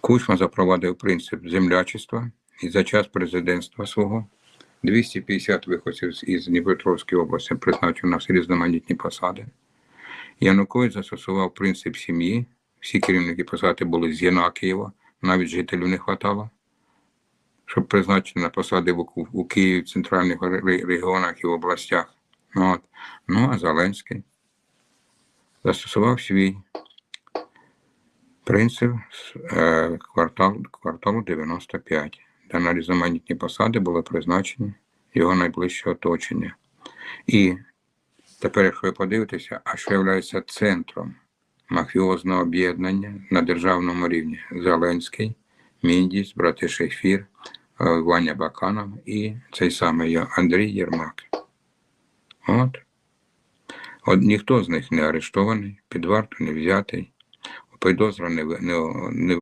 Кучма запровадив принцип землячества і за час президентства свого 250 виходців із Дніпропетровської області призначив на всі різноманітні посади. Янукович застосував принцип сім'ї. Всі керівники посади були з Єнакієва, навіть жителів не хватало, щоб призначити на посади у, у Києві, в центральних регіонах і областях. Ну, от. ну а Зеленський застосував свій принцип е, квартал, кварталу 95, де на різноманітні посади були призначені його найближче оточення. І тепер, якщо ви подивитеся, а що є центром мафіозного об'єднання на державному рівні Зеленський, Міндіс, брати Шефір, е, Ваня Баканов і цей самий Андрій Єрмак. От. От ніхто з них не арештований, під варту не взятий, підозра не, не, не